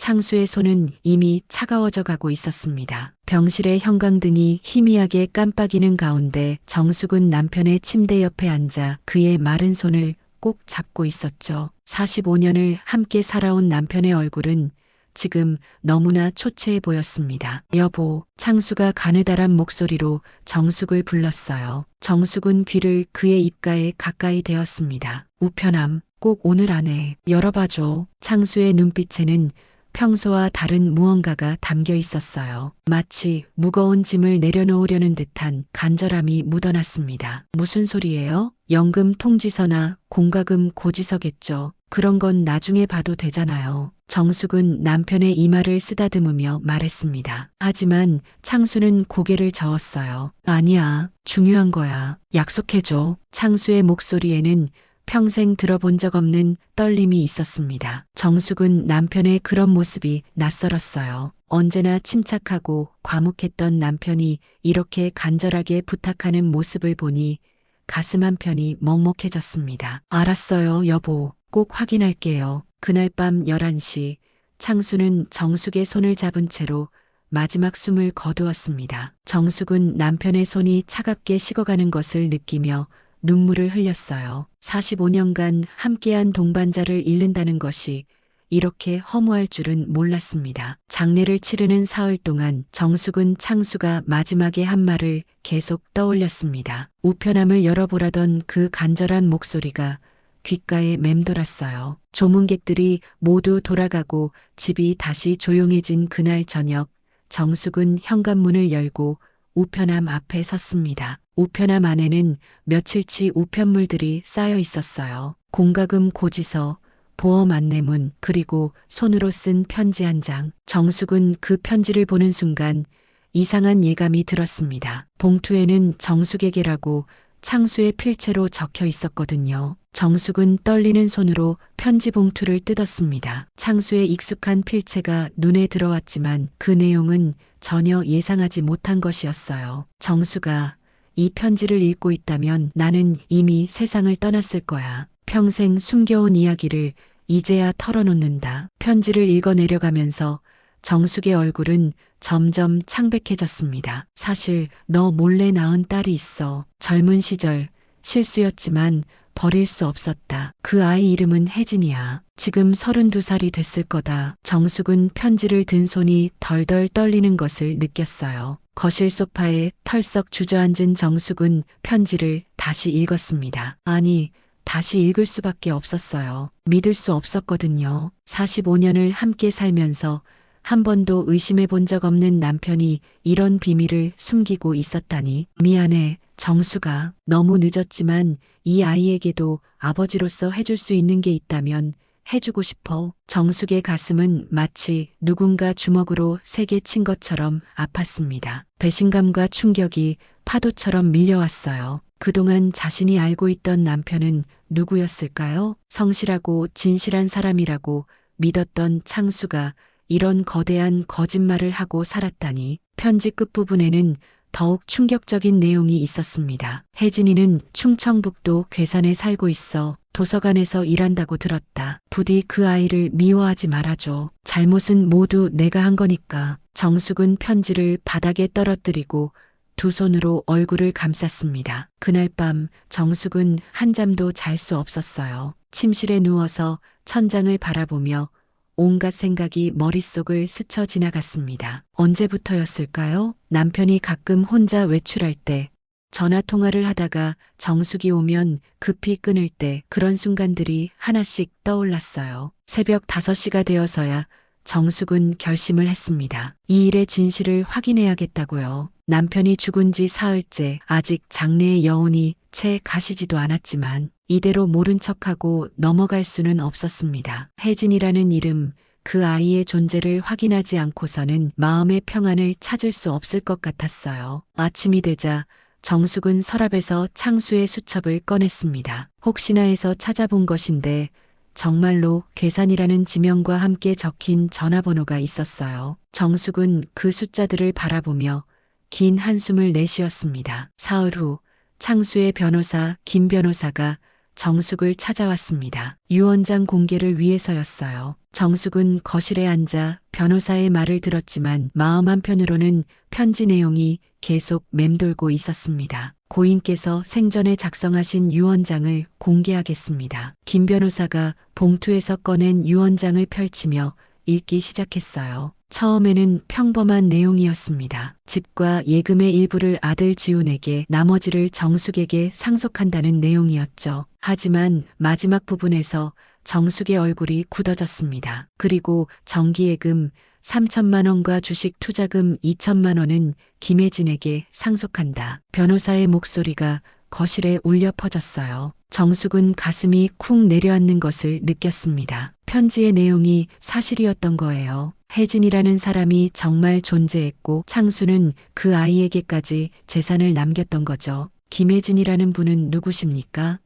창수의 손은 이미 차가워져 가고 있었습니다. 병실의 형광등이 희미하게 깜빡이는 가운데 정숙은 남편의 침대 옆에 앉아 그의 마른 손을 꼭 잡고 있었죠. 45년을 함께 살아온 남편의 얼굴은 지금 너무나 초췌해 보였습니다. 여보, 창수가 가느다란 목소리로 정숙을 불렀어요. 정숙은 귀를 그의 입가에 가까이 대었습니다. 우편함, 꼭 오늘 안에 열어봐줘. 창수의 눈빛에는 평소와 다른 무언가가 담겨 있었어요. 마치 무거운 짐을 내려놓으려는 듯한 간절함이 묻어났습니다. 무슨 소리예요? 연금 통지서나 공과금 고지서겠죠. 그런 건 나중에 봐도 되잖아요. 정숙은 남편의 이마를 쓰다듬으며 말했습니다. 하지만 창수는 고개를 저었어요. 아니야, 중요한 거야. 약속해줘. 창수의 목소리에는 평생 들어본 적 없는 떨림이 있었습니다. 정숙은 남편의 그런 모습이 낯설었어요. 언제나 침착하고 과묵했던 남편이 이렇게 간절하게 부탁하는 모습을 보니 가슴 한편이 먹먹해졌습니다. 알았어요, 여보. 꼭 확인할게요. 그날 밤 11시 창수는 정숙의 손을 잡은 채로 마지막 숨을 거두었습니다. 정숙은 남편의 손이 차갑게 식어가는 것을 느끼며 눈물을 흘렸어요. 45년간 함께한 동반자를 잃는다는 것이 이렇게 허무할 줄은 몰랐습니다. 장례를 치르는 사흘 동안 정숙은 창수가 마지막에 한 말을 계속 떠올렸습니다. 우편함을 열어보라던 그 간절한 목소리가 귓가에 맴돌았어요. 조문객들이 모두 돌아가고 집이 다시 조용해진 그날 저녁, 정숙은 현관문을 열고 우편함 앞에 섰습니다. 우편함 안에는 며칠치 우편물들이 쌓여 있었어요. 공과금 고지서, 보험 안내문, 그리고 손으로 쓴 편지 한 장. 정숙은 그 편지를 보는 순간 이상한 예감이 들었습니다. 봉투에는 정숙에게라고 창수의 필체로 적혀 있었거든요. 정숙은 떨리는 손으로 편지 봉투를 뜯었습니다. 창수의 익숙한 필체가 눈에 들어왔지만 그 내용은 전혀 예상하지 못한 것이었어요. 정수가 이 편지를 읽고 있다면 나는 이미 세상을 떠났을 거야. 평생 숨겨온 이야기를 이제야 털어놓는다. 편지를 읽어 내려가면서 정숙의 얼굴은 점점 창백해졌습니다. 사실 너 몰래 낳은 딸이 있어. 젊은 시절 실수였지만 버릴 수 없었다. 그 아이 이름은 혜진이야. 지금 32살이 됐을 거다. 정숙은 편지를 든 손이 덜덜 떨리는 것을 느꼈어요. 거실 소파에 털썩 주저앉은 정숙은 편지를 다시 읽었습니다. 아니, 다시 읽을 수밖에 없었어요. 믿을 수 없었거든요. 45년을 함께 살면서 한 번도 의심해 본 적 없는 남편이 이런 비밀을 숨기고 있었다니. 미안해, 정수가. 너무 늦었지만 이 아이에게도 아버지로서 해줄 수 있는 게 있다면 해주고 싶어. 정숙의 가슴은 마치 누군가 주먹으로 세게 친 것처럼 아팠습니다. 배신감과 충격이 파도처럼 밀려왔어요. 그동안 자신이 알고 있던 남편은 누구였을까요? 성실하고 진실한 사람이라고 믿었던 창수가 이런 거대한 거짓말을 하고 살았다니 편지 끝부분에는 더욱 충격적인 내용이 있었습니다. 혜진이는 충청북도 괴산에 살고 있어 도서관에서 일한다고 들었다. 부디 그 아이를 미워하지 말아줘. 잘못은 모두 내가 한 거니까. 정숙은 편지를 바닥에 떨어뜨리고 두 손으로 얼굴을 감쌌습니다. 그날 밤 정숙은 한잠도 잘 수 없었어요. 침실에 누워서 천장을 바라보며 온갖 생각이 머릿속을 스쳐 지나갔습니다. 언제부터였을까요? 남편이 가끔 혼자 외출할 때, 전화 통화를 하다가 정숙이 오면 급히 끊을 때 그런 순간들이 하나씩 떠올랐어요. 새벽 5시가 되어서야 정숙은 결심을 했습니다. 이 일의 진실을 확인해야겠다고요. 남편이 죽은 지 사흘째 아직 장래의 여운이 채 가시지도 않았지만 이대로 모른 척하고 넘어갈 수는 없었습니다. 혜진이라는 이름, 그 아이의 존재를 확인하지 않고서는 마음의 평안을 찾을 수 없을 것 같았어요. 아침이 되자 정숙은 서랍에서 창수의 수첩을 꺼냈습니다. 혹시나 해서 찾아본 것인데 정말로 계산이라는 지명과 함께 적힌 전화번호가 있었어요. 정숙은 그 숫자들을 바라보며 긴 한숨을 내쉬었습니다. 사흘 후 창수의 변호사 김 변호사가 정숙을 찾아왔습니다. 유언장 공개를 위해서였어요. 정숙은 거실에 앉아 변호사의 말을 들었지만 마음 한편으로는 편지 내용이 계속 맴돌고 있었습니다. 고인께서 생전에 작성하신 유언장을 공개하겠습니다. 김 변호사가 봉투에서 꺼낸 유언장을 펼치며 읽기 시작했어요. 처음에는 평범한 내용이었습니다. 집과 예금의 일부를 아들 지훈에게 나머지를 정숙에게 상속한다는 내용이었죠. 하지만 마지막 부분에서 정숙의 얼굴이 굳어졌습니다. 그리고 정기예금 3천만 원과 주식 투자금 2천만 원은 김혜진에게 상속한다. 변호사의 목소리가 거실에 울려 퍼졌어요. 정숙은 가슴이 쿵 내려앉는 것을 느꼈습니다. 편지의 내용이 사실이었던 거예요. 혜진이라는 사람이 정말 존재했고 창수는 그 아이에게까지 재산을 남겼던 거죠. 김혜진이라는 분은 누구십니까?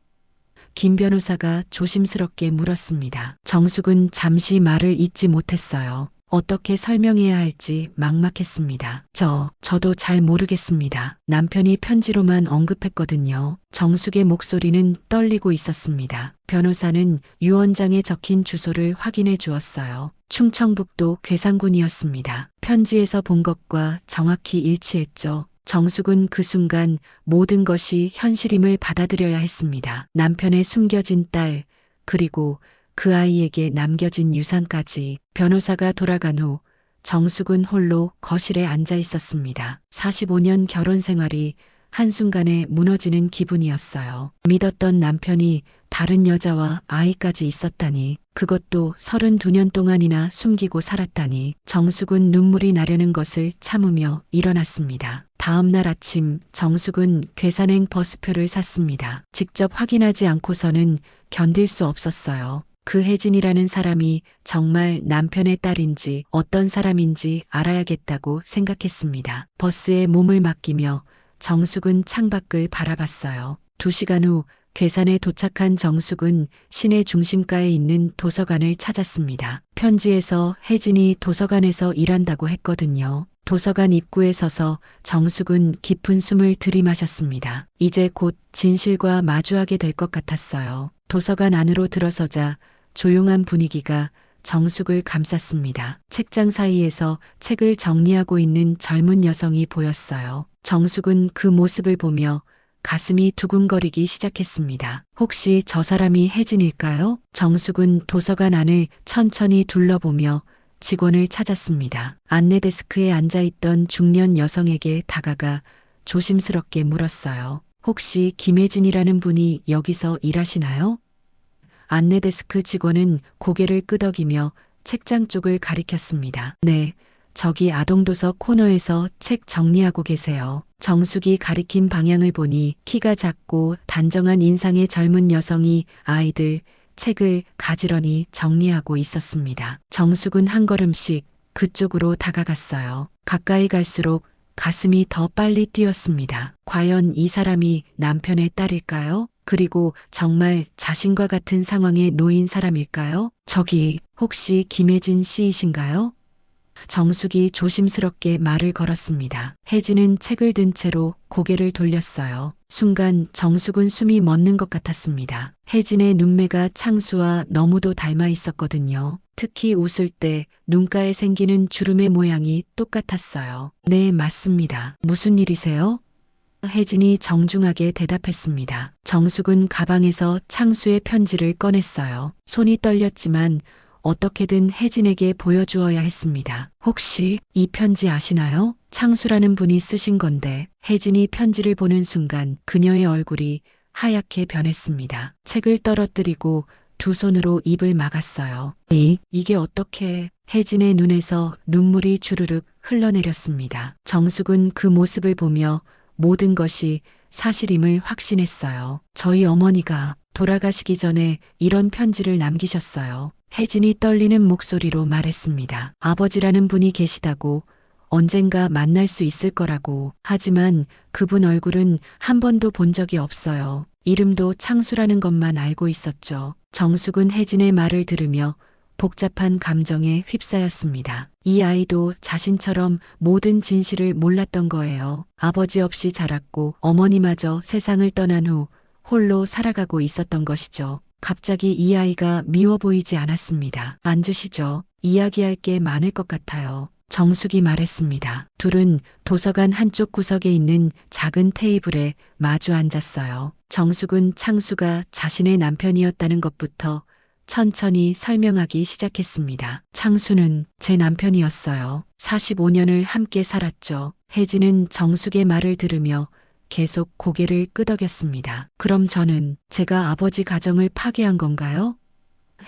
김 변호사가 조심스럽게 물었습니다. 정숙은 잠시 말을 잇지 못했어요. 어떻게 설명해야 할지 막막했습니다. 저, 저도 잘 모르겠습니다. 남편이 편지로만 언급했거든요. 정숙의 목소리는 떨리고 있었습니다. 변호사는 유언장에 적힌 주소를 확인해 주었어요. 충청북도 괴산군이었습니다. 편지에서 본 것과 정확히 일치했죠. 정숙은 그 순간 모든 것이 현실임을 받아들여야 했습니다. 남편의 숨겨진 딸, 그리고 그 아이에게 남겨진 유산까지 변호사가 돌아간 후 정숙은 홀로 거실에 앉아 있었습니다. 45년 결혼 생활이 한순간에 무너지는 기분이었어요. 믿었던 남편이 다른 여자와 아이까지 있었다니, 그것도 32년 동안이나 숨기고 살았다니, 정숙은 눈물이 나려는 것을 참으며 일어났습니다. 다음 날 아침 정숙은 괴산행 버스표를 샀습니다. 직접 확인하지 않고서는 견딜 수 없었어요. 그 혜진이라는 사람이 정말 남편의 딸인지 어떤 사람인지 알아야겠다고 생각했습니다. 버스에 몸을 맡기며 정숙은 창밖을 바라봤어요. 두 시간 후 괴산에 도착한 정숙은 시내 중심가에 있는 도서관을 찾았습니다. 편지에서 혜진이 도서관에서 일한다고 했거든요. 도서관 입구에 서서 정숙은 깊은 숨을 들이마셨습니다. 이제 곧 진실과 마주하게 될 것 같았어요. 도서관 안으로 들어서자 조용한 분위기가 정숙을 감쌌습니다. 책장 사이에서 책을 정리하고 있는 젊은 여성이 보였어요. 정숙은 그 모습을 보며 가슴이 두근거리기 시작했습니다. 혹시 저 사람이 혜진일까요? 정숙은 도서관 안을 천천히 둘러보며 직원을 찾았습니다. 안내 데스크에 앉아 있던 중년 여성에게 다가가 조심스럽게 물었어요. 혹시 김혜진이라는 분이 여기서 일하시나요? 안내 데스크 직원은 고개를 끄덕이며 책장 쪽을 가리켰습니다. 네, 저기 아동도서 코너에서 책 정리하고 계세요. 정숙이 가리킨 방향을 보니 키가 작고 단정한 인상의 젊은 여성이 아이들 책을 가지런히 정리하고 있었습니다. 정숙은 한 걸음씩 그쪽으로 다가갔어요. 가까이 갈수록 가슴이 더 빨리 뛰었습니다. 과연 이 사람이 남편의 딸일까요? 그리고 정말 자신과 같은 상황에 놓인 사람일까요? 저기 혹시 김혜진 씨이신가요? 정숙이 조심스럽게 말을 걸었습니다. 혜진은 책을 든 채로 고개를 돌렸어요. 순간 정숙은 숨이 멎는 것 같았습니다. 혜진의 눈매가 창수와 너무도 닮아 있었거든요. 특히 웃을 때 눈가에 생기는 주름의 모양이 똑같았어요. 네, 맞습니다. 무슨 일이세요? 혜진이 정중하게 대답했습니다. 정숙은 가방에서 창수의 편지를 꺼냈어요. 손이 떨렸지만 어떻게든 혜진에게 보여주어야 했습니다. 혹시 이 편지 아시나요? 창수라는 분이 쓰신 건데 혜진이 편지를 보는 순간 그녀의 얼굴이 하얗게 변했습니다. 책을 떨어뜨리고 두 손으로 입을 막았어요. 이, 이게 어떻게 혜진의 눈에서 눈물이 주르륵 흘러내렸습니다. 정숙은 그 모습을 보며 모든 것이 사실임을 확신했어요. 저희 어머니가 돌아가시기 전에 이런 편지를 남기셨어요. 혜진이 떨리는 목소리로 말했습니다. 아버지라는 분이 계시다고 언젠가 만날 수 있을 거라고. 하지만 그분 얼굴은 한 번도 본 적이 없어요. 이름도 창수라는 것만 알고 있었죠. 정숙은 혜진의 말을 들으며 복잡한 감정에 휩싸였습니다. 이 아이도 자신처럼 모든 진실을 몰랐던 거예요. 아버지 없이 자랐고 어머니마저 세상을 떠난 후 홀로 살아가고 있었던 것이죠. 갑자기 이 아이가 미워 보이지 않았습니다. 앉으시죠. 이야기할 게 많을 것 같아요. 정숙이 말했습니다. 둘은 도서관 한쪽 구석에 있는 작은 테이블에 마주 앉았어요. 정숙은 창수가 자신의 남편이었다는 것부터 천천히 설명하기 시작했습니다. 창수는 제 남편이었어요. 45년을 함께 살았죠. 혜진은 정숙의 말을 들으며 계속 고개를 끄덕였습니다. 그럼 저는 제가 아버지 가정을 파괴한 건가요?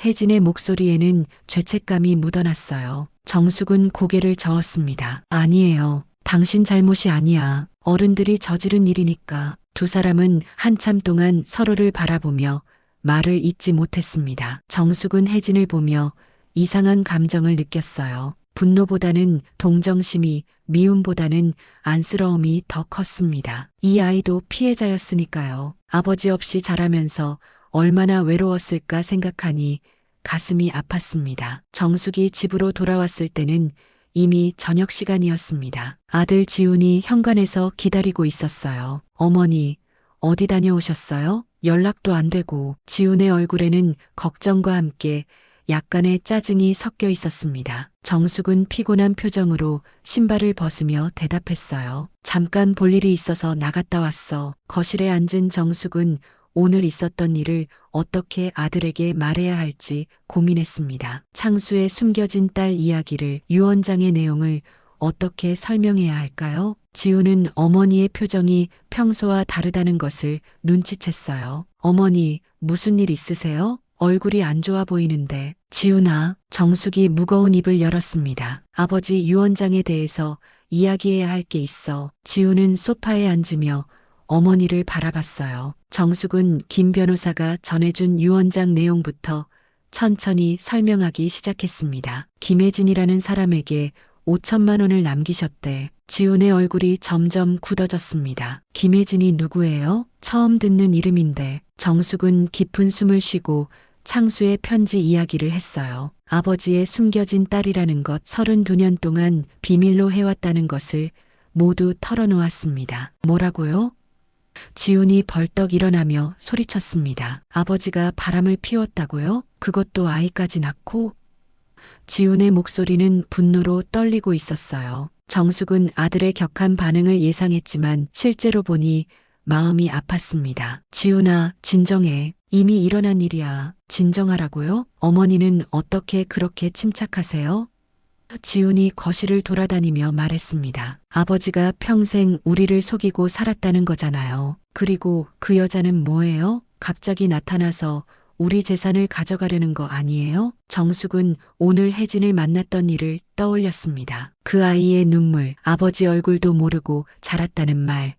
혜진의 목소리에는 죄책감이 묻어났어요. 정숙은 고개를 저었습니다. 아니에요. 당신 잘못이 아니야. 어른들이 저지른 일이니까. 두 사람은 한참 동안 서로를 바라보며 말을 잇지 못했습니다. 정숙은 혜진을 보며 이상한 감정을 느꼈어요. 분노보다는 동정심이, 미움보다는 안쓰러움이 더 컸습니다. 이 아이도 피해자였으니까요. 아버지 없이 자라면서 얼마나 외로웠을까 생각하니 가슴이 아팠습니다. 정숙이 집으로 돌아왔을 때는 이미 저녁 시간이었습니다. 아들 지훈이 현관에서 기다리고 있었어요. 어머니, 어디 다녀오셨어요? 연락도 안 되고 지훈의 얼굴에는 걱정과 함께 약간의 짜증이 섞여 있었습니다. 정숙은 피곤한 표정으로 신발을 벗으며 대답했어요. 잠깐 볼 일이 있어서 나갔다 왔어. 거실에 앉은 정숙은 오늘 있었던 일을 어떻게 아들에게 말해야 할지 고민했습니다. 창수의 숨겨진 딸 이야기를 유언장의 내용을 어떻게 설명해야 할까요? 지우는 어머니의 표정이 평소와 다르다는 것을 눈치챘어요. 어머니, 무슨 일 있으세요? 얼굴이 안 좋아 보이는데. 지훈아, 정숙이 무거운 입을 열었습니다. 아버지 유언장에 대해서 이야기해야 할 게 있어. 지훈은 소파에 앉으며 어머니를 바라봤어요. 정숙은 김 변호사가 전해준 유언장 내용부터 천천히 설명하기 시작했습니다. 김혜진이라는 사람에게 5천만 원을 남기셨대. 지훈의 얼굴이 점점 굳어졌습니다. 김혜진이 누구예요? 처음 듣는 이름인데 정숙은 깊은 숨을 쉬고 창수의 편지 이야기를 했어요. 아버지의 숨겨진 딸이라는 것 32년 동안 비밀로 해왔다는 것을 모두 털어놓았습니다. 뭐라고요? 지훈이 벌떡 일어나며 소리쳤습니다. 아버지가 바람을 피웠다고요? 그것도 아이까지 낳고? 지훈의 목소리는 분노로 떨리고 있었어요. 정숙은 아들의 격한 반응을 예상했지만 실제로 보니 마음이 아팠습니다. 지훈아, 진정해. 이미 일어난 일이야. 진정하라고요? 어머니는 어떻게 그렇게 침착하세요? 지훈이 거실을 돌아다니며 말했습니다. 아버지가 평생 우리를 속이고 살았다는 거잖아요. 그리고 그 여자는 뭐예요? 갑자기 나타나서 우리 재산을 가져가려는 거 아니에요? 정숙은 오늘 혜진을 만났던 일을 떠올렸습니다. 그 아이의 눈물, 아버지 얼굴도 모르고 자랐다는 말,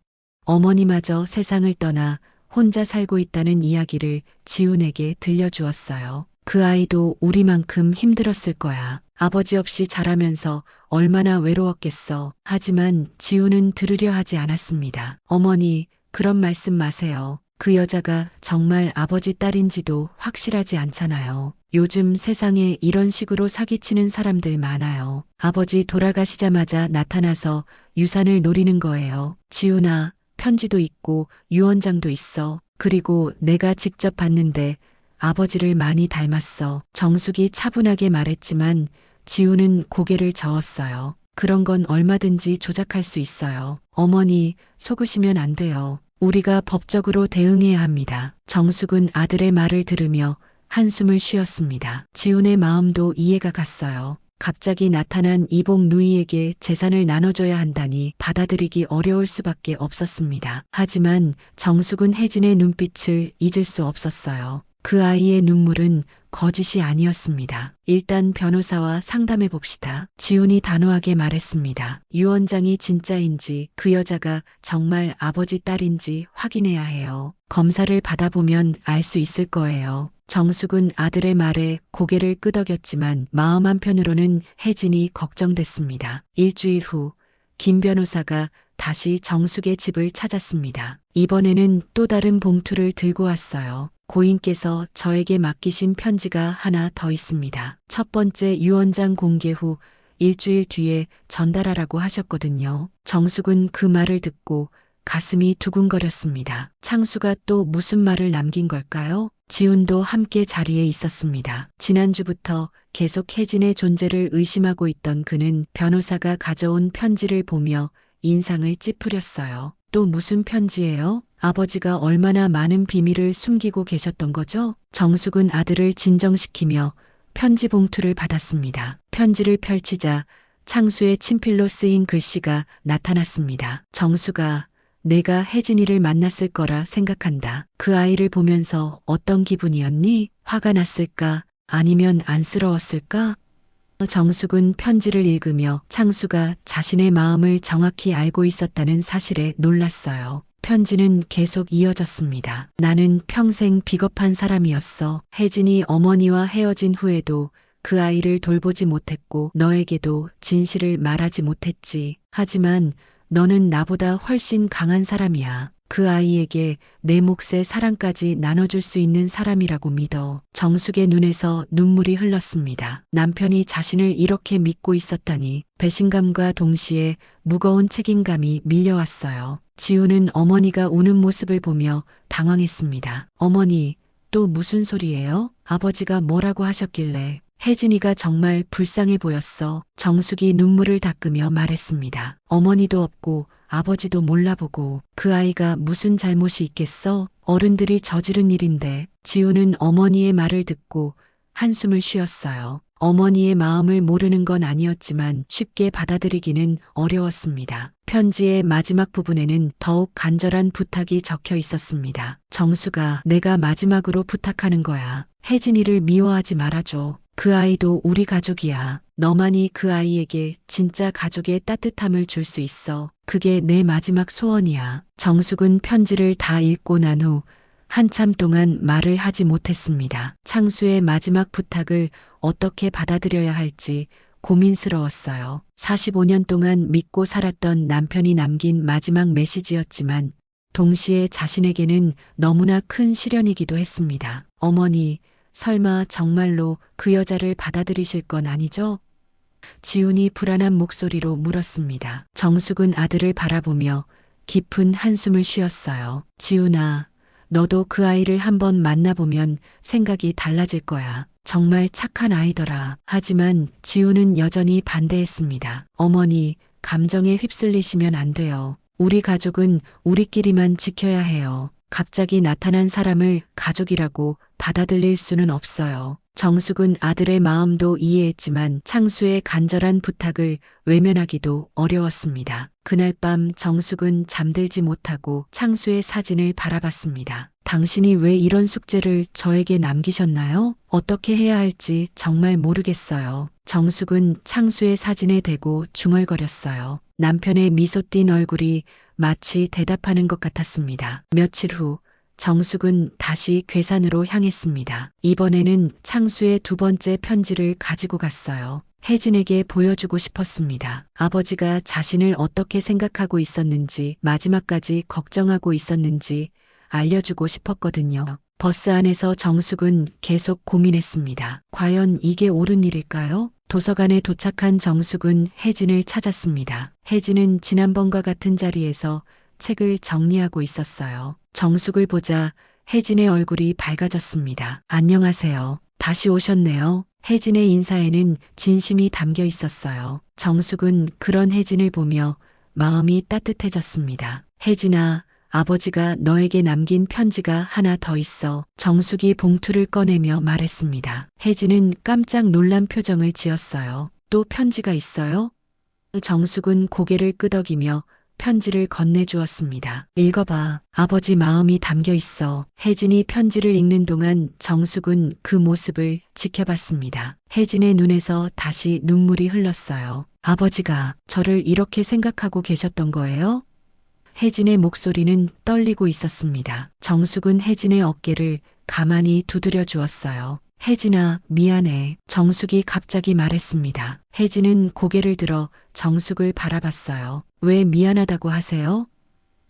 어머니마저 세상을 떠나 혼자 살고 있다는 이야기를 지훈에게 들려주었어요. 그 아이도 우리만큼 힘들었을 거야. 아버지 없이 자라면서 얼마나 외로웠겠어. 하지만 지훈은 들으려 하지 않았습니다. 어머니, 그런 말씀 마세요. 그 여자가 정말 아버지 딸인지도 확실하지 않잖아요. 요즘 세상에 이런 식으로 사기치는 사람들 많아요. 아버지 돌아가시자마자 나타나서 유산을 노리는 거예요. 지훈아, 편지도 있고 유언장도 있어. 그리고 내가 직접 봤는데 아버지를 많이 닮았어. 정숙이 차분하게 말했지만 지우는 고개를 저었어요. 그런 건 얼마든지 조작할 수 있어요. 어머니, 속으시면 안 돼요. 우리가 법적으로 대응해야 합니다. 정숙은 아들의 말을 들으며 한숨을 쉬었습니다. 지훈의 마음도 이해가 갔어요. 갑자기 나타난 이복 누이에게 재산을 나눠줘야 한다니 받아들이기 어려울 수밖에 없었습니다. 하지만 정숙은 혜진의 눈빛을 잊을 수 없었어요. 그 아이의 눈물은 거짓이 아니었습니다. 일단 변호사와 상담해 봅시다. 지훈이 단호하게 말했습니다. 유언장이 진짜인지 그 여자가 정말 아버지 딸인지 확인해야 해요. 검사를 받아보면 알 수 있을 거예요. 정숙은 아들의 말에 고개를 끄덕였지만 마음 한편으로는 혜진이 걱정됐습니다. 일주일 후 김 변호사가 다시 정숙의 집을 찾았습니다. 이번에는 또 다른 봉투를 들고 왔어요. 고인께서 저에게 맡기신 편지가 하나 더 있습니다. 첫 번째 유언장 공개 후 일주일 뒤에 전달하라고 하셨거든요. 정숙은 그 말을 듣고 가슴이 두근거렸습니다. 창수가 또 무슨 말을 남긴 걸까요? 지훈도 함께 자리에 있었습니다. 지난주부터 계속 혜진의 존재를 의심하고 있던 그는 변호사가 가져온 편지를 보며 인상을 찌푸렸어요. 또 무슨 편지예요? 아버지가 얼마나 많은 비밀을 숨기고 계셨던 거죠? 정숙은 아들을 진정시키며 편지 봉투를 받았습니다. 편지를 펼치자 창수의 친필로 쓰인 글씨가 나타났습니다. 정수가 내가 혜진이를 만났을 거라 생각한다. 그 아이를 보면서 어떤 기분이었니? 화가 났을까? 아니면 안쓰러웠을까? 정숙은 편지를 읽으며 창수가 자신의 마음을 정확히 알고 있었다는 사실에 놀랐어요. 편지는 계속 이어졌습니다. 나는 평생 비겁한 사람이었어. 혜진이 어머니와 헤어진 후에도 그 아이를 돌보지 못했고 너에게도 진실을 말하지 못했지. 하지만 너는 나보다 훨씬 강한 사람이야. 그 아이에게 내 몫의 사랑까지 나눠줄 수 있는 사람이라고 믿어. 정숙의 눈에서 눈물이 흘렀습니다. 남편이 자신을 이렇게 믿고 있었다니 배신감과 동시에 무거운 책임감이 밀려왔어요. 지우는 어머니가 우는 모습을 보며 당황했습니다. 어머니, 또 무슨 소리예요? 아버지가 뭐라고 하셨길래 혜진이가 정말 불쌍해 보였어. 정숙이 눈물을 닦으며 말했습니다. 어머니도 없고 아버지도 몰라보고 그 아이가 무슨 잘못이 있겠어? 어른들이 저지른 일인데 지우는 어머니의 말을 듣고 한숨을 쉬었어요. 어머니의 마음을 모르는 건 아니었지만 쉽게 받아들이기는 어려웠습니다. 편지의 마지막 부분에는 더욱 간절한 부탁이 적혀 있었습니다. 정수가 내가 마지막으로 부탁하는 거야. 혜진이를 미워하지 말아줘. 그 아이도 우리 가족이야. 너만이 그 아이에게 진짜 가족의 따뜻함을 줄 수 있어. 그게 내 마지막 소원이야. 정숙은 편지를 다 읽고 난 후 한참 동안 말을 하지 못했습니다. 창수의 마지막 부탁을 어떻게 받아들여야 할지 고민스러웠어요. 45년 동안 믿고 살았던 남편이 남긴 마지막 메시지였지만 동시에 자신에게는 너무나 큰 시련이기도 했습니다. 어머니, 설마 정말로 그 여자를 받아들이실 건 아니죠? 지훈이 불안한 목소리로 물었습니다. 정숙은 아들을 바라보며 깊은 한숨을 쉬었어요. 지훈아, 너도 그 아이를 한번 만나보면 생각이 달라질 거야. 정말 착한 아이더라. 하지만 지훈은 여전히 반대했습니다. 어머니, 감정에 휩쓸리시면 안 돼요. 우리 가족은 우리끼리만 지켜야 해요. 갑자기 나타난 사람을 가족이라고 받아들일 수는 없어요. 정숙은 아들의 마음도 이해했지만 창수의 간절한 부탁을 외면하기도 어려웠습니다. 그날 밤 정숙은 잠들지 못하고 창수의 사진을 바라봤습니다. 당신이 왜 이런 숙제를 저에게 남기셨나요? 어떻게 해야 할지 정말 모르겠어요. 정숙은 창수의 사진에 대고 중얼거렸어요. 남편의 미소 띤 얼굴이 마치 대답하는 것 같았습니다. 며칠 후 정숙은 다시 괴산으로 향했습니다. 이번에는 창수의 두 번째 편지를 가지고 갔어요. 혜진에게 보여주고 싶었습니다. 아버지가 자신을 어떻게 생각하고 있었는지, 마지막까지 걱정하고 있었는지 알려주고 싶었거든요. 버스 안에서 정숙은 계속 고민했습니다. 과연 이게 옳은 일일까요? 도서관에 도착한 정숙은 혜진을 찾았습니다. 혜진은 지난번과 같은 자리에서 책을 정리하고 있었어요. 정숙을 보자 혜진의 얼굴이 밝아졌습니다. 안녕하세요. 다시 오셨네요. 혜진의 인사에는 진심이 담겨 있었어요. 정숙은 그런 혜진을 보며 마음이 따뜻해졌습니다. 혜진아, 아버지가 너에게 남긴 편지가 하나 더 있어. 정숙이 봉투를 꺼내며 말했습니다. 혜진은 깜짝 놀란 표정을 지었어요. 또 편지가 있어요? 정숙은 고개를 끄덕이며 편지를 건네주었습니다. 읽어봐. 아버지 마음이 담겨 있어. 혜진이 편지를 읽는 동안 정숙은 그 모습을 지켜봤습니다. 혜진의 눈에서 다시 눈물이 흘렀어요. 아버지가 저를 이렇게 생각하고 계셨던 거예요? 혜진의 목소리는 떨리고 있었습니다. 정숙은 혜진의 어깨를 가만히 두드려 주었어요. 혜진아, 미안해. 정숙이 갑자기 말했습니다. 혜진은 고개를 들어 정숙을 바라봤어요. 왜 미안하다고 하세요?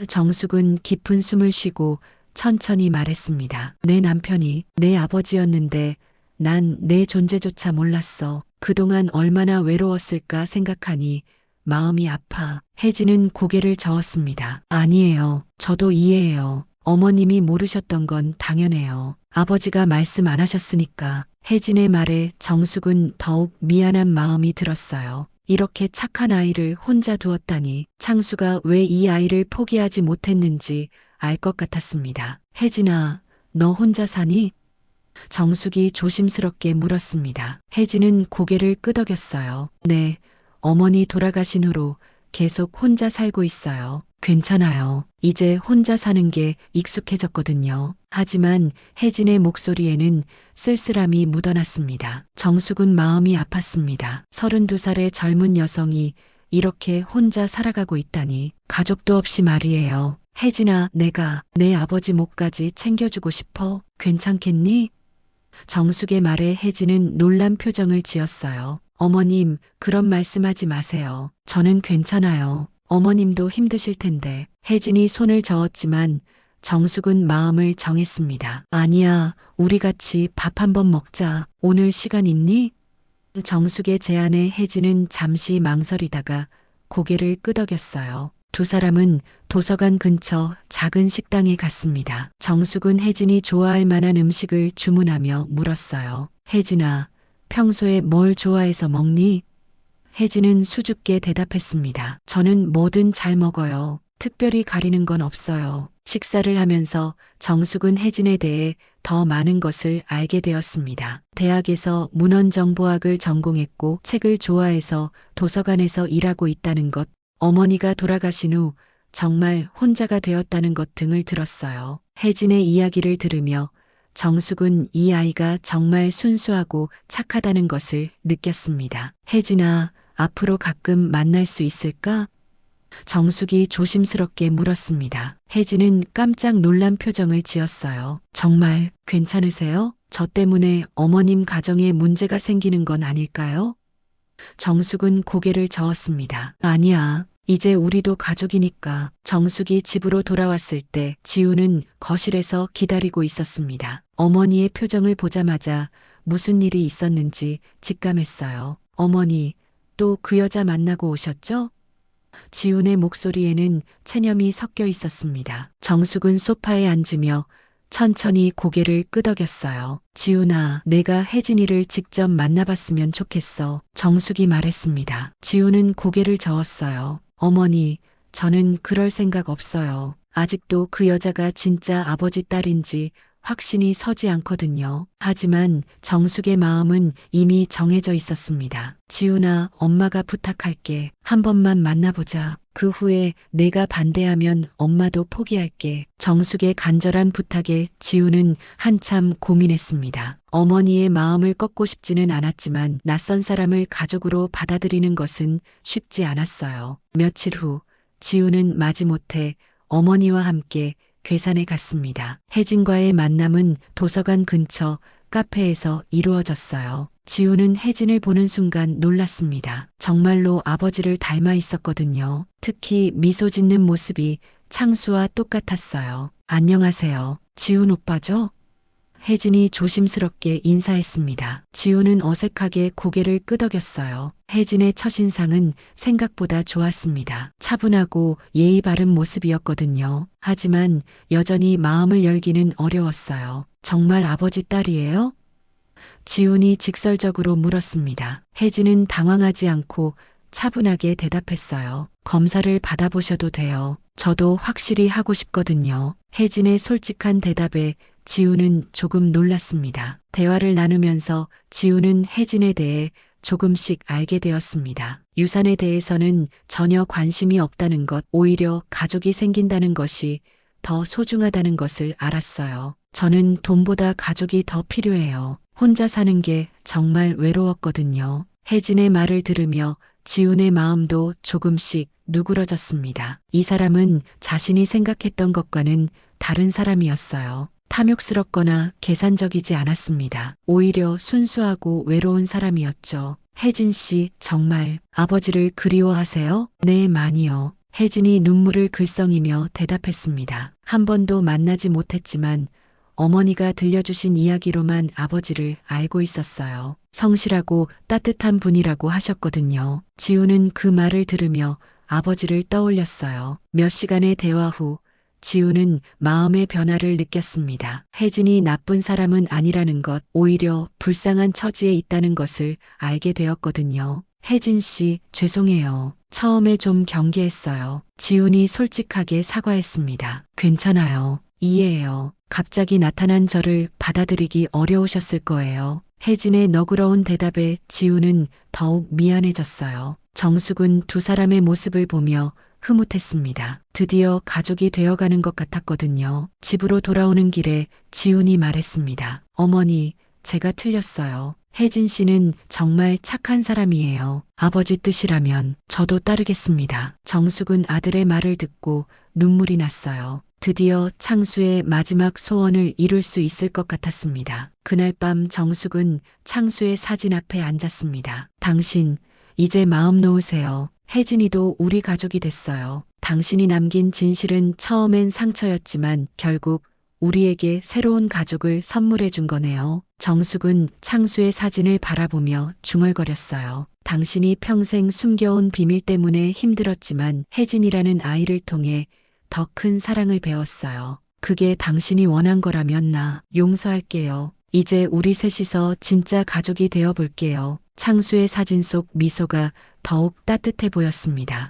정숙은 깊은 숨을 쉬고 천천히 말했습니다. 내 남편이 내 아버지였는데 난 내 존재조차 몰랐어. 그동안 얼마나 외로웠을까 생각하니 마음이 아파 혜진은 고개를 저었습니다. 아니에요. 저도 이해해요. 어머님이 모르셨던 건 당연해요. 아버지가 말씀 안 하셨으니까 혜진의 말에 정숙은 더욱 미안한 마음이 들었어요. 이렇게 착한 아이를 혼자 두었다니 창수가 왜 이 아이를 포기하지 못했는지 알 것 같았습니다. 혜진아, 너 혼자 사니? 정숙이 조심스럽게 물었습니다. 혜진은 고개를 끄덕였어요. 네, 어머니 돌아가신 후로 계속 혼자 살고 있어요. 괜찮아요. 이제 혼자 사는 게 익숙해졌거든요. 하지만 혜진의 목소리에는 쓸쓸함이 묻어났습니다. 정숙은 마음이 아팠습니다. 32살의 젊은 여성이 이렇게 혼자 살아가고 있다니 가족도 없이 말이에요. 혜진아, 내가 내 아버지 목까지 챙겨주고 싶어. 괜찮겠니? 정숙의 말에 혜진은 놀란 표정을 지었어요. 어머님, 그런 말씀하지 마세요. 저는 괜찮아요. 어머님도 힘드실 텐데. 혜진이 손을 저었지만 정숙은 마음을 정했습니다. 아니야, 우리 같이 밥 한번 먹자. 오늘 시간 있니? 정숙의 제안에 혜진은 잠시 망설이다가 고개를 끄덕였어요. 두 사람은 도서관 근처 작은 식당에 갔습니다. 정숙은 혜진이 좋아할 만한 음식을 주문하며 물었어요. 혜진아, 평소에 뭘 좋아해서 먹니? 혜진은 수줍게 대답했습니다. 저는 뭐든 잘 먹어요. 특별히 가리는 건 없어요. 식사를 하면서 정숙은 혜진에 대해 더 많은 것을 알게 되었습니다. 대학에서 문헌정보학을 전공했고 책을 좋아해서 도서관에서 일하고 있다는 것, 어머니가 돌아가신 후 정말 혼자가 되었다는 것 등을 들었어요. 혜진의 이야기를 들으며 정숙은 이 아이가 정말 순수하고 착하다는 것을 느꼈습니다. 혜진아, 앞으로 가끔 만날 수 있을까? 정숙이 조심스럽게 물었습니다. 혜진은 깜짝 놀란 표정을 지었어요. 정말 괜찮으세요? 저 때문에 어머님 가정에 문제가 생기는 건 아닐까요? 정숙은 고개를 저었습니다. 아니야. 이제 우리도 가족이니까 정숙이 집으로 돌아왔을 때 지우는 거실에서 기다리고 있었습니다. 어머니의 표정을 보자마자 무슨 일이 있었는지 직감했어요. 어머니, 또 그 여자 만나고 오셨죠? 지훈의 목소리에는 체념이 섞여 있었습니다. 정숙은 소파에 앉으며 천천히 고개를 끄덕였어요. 지훈아, 내가 혜진이를 직접 만나봤으면 좋겠어. 정숙이 말했습니다. 지훈은 고개를 저었어요. 어머니, 저는 그럴 생각 없어요. 아직도 그 여자가 진짜 아버지 딸인지 확신이 서지 않거든요. 하지만 정숙의 마음은 이미 정해져 있었습니다. 지훈아, 엄마가 부탁할게. 한 번만 만나보자. 그 후에 내가 반대하면 엄마도 포기할게. 정숙의 간절한 부탁에 지우는 한참 고민했습니다. 어머니의 마음을 꺾고 싶지는 않았지만 낯선 사람을 가족으로 받아들이는 것은 쉽지 않았어요. 며칠 후 지우는 마지못해 어머니와 함께 괴산에 갔습니다. 혜진과의 만남은 도서관 근처 카페에서 이루어졌어요. 지우는 혜진을 보는 순간 놀랐습니다. 정말로 아버지를 닮아 있었거든요. 특히 미소 짓는 모습이 창수와 똑같았어요. 안녕하세요. 지훈 오빠죠? 혜진이 조심스럽게 인사했습니다. 지우는 어색하게 고개를 끄덕였어요. 혜진의 첫인상은 생각보다 좋았습니다. 차분하고 예의 바른 모습이었거든요. 하지만 여전히 마음을 열기는 어려웠어요. 정말 아버지 딸이에요? 지훈이 직설적으로 물었습니다. 혜진은 당황하지 않고 차분하게 대답했어요. 검사를 받아보셔도 돼요. 저도 확실히 하고 싶거든요. 혜진의 솔직한 대답에 지우는 조금 놀랐습니다. 대화를 나누면서 지우는 혜진에 대해 조금씩 알게 되었습니다. 유산에 대해서는 전혀 관심이 없다는 것, 오히려 가족이 생긴다는 것이 더 소중하다는 것을 알았어요. 저는 돈보다 가족이 더 필요해요. 혼자 사는 게 정말 외로웠거든요. 혜진의 말을 들으며 지훈의 마음도 조금씩 누그러졌습니다. 이 사람은 자신이 생각했던 것과는 다른 사람이었어요. 탐욕스럽거나 계산적이지 않았습니다. 오히려 순수하고 외로운 사람이었죠. 혜진 씨, 정말 아버지를 그리워하세요? 네, 많이요. 혜진이 눈물을 글썽이며 대답했습니다. 한 번도 만나지 못했지만 어머니가 들려주신 이야기로만 아버지를 알고 있었어요. 성실하고 따뜻한 분이라고 하셨거든요. 지우는 그 말을 들으며 아버지를 떠올렸어요. 몇 시간의 대화 후 지우는 마음의 변화를 느꼈습니다. 혜진이 나쁜 사람은 아니라는 것, 오히려 불쌍한 처지에 있다는 것을 알게 되었거든요. 혜진 씨, 죄송해요. 처음에 좀 경계했어요. 지훈이 솔직하게 사과했습니다. 괜찮아요. 이해해요. 갑자기 나타난 저를 받아들이기 어려우셨을 거예요. 혜진의 너그러운 대답에 지우는 더욱 미안해졌어요. 정숙은 두 사람의 모습을 보며 흐뭇했습니다. 드디어 가족이 되어가는 것 같았거든요. 집으로 돌아오는 길에 지훈이 말했습니다. 어머니, 제가 틀렸어요. 혜진 씨는 정말 착한 사람이에요. 아버지 뜻이라면 저도 따르겠습니다. 정숙은 아들의 말을 듣고 눈물이 났어요. 드디어 창수의 마지막 소원을 이룰 수 있을 것 같았습니다. 그날 밤 정숙은 창수의 사진 앞에 앉았습니다. 당신, 이제 마음 놓으세요. 혜진이도 우리 가족이 됐어요. 당신이 남긴 진실은 처음엔 상처였지만 결국 우리에게 새로운 가족을 선물해 준 거네요. 정숙은 창수의 사진을 바라보며 중얼거렸어요. 당신이 평생 숨겨온 비밀 때문에 힘들었지만 혜진이라는 아이를 통해 더 큰 사랑을 배웠어요. 그게 당신이 원한 거라면 나 용서할게요. 이제 우리 셋이서 진짜 가족이 되어 볼게요. 창수의 사진 속 미소가 더욱 따뜻해 보였습니다.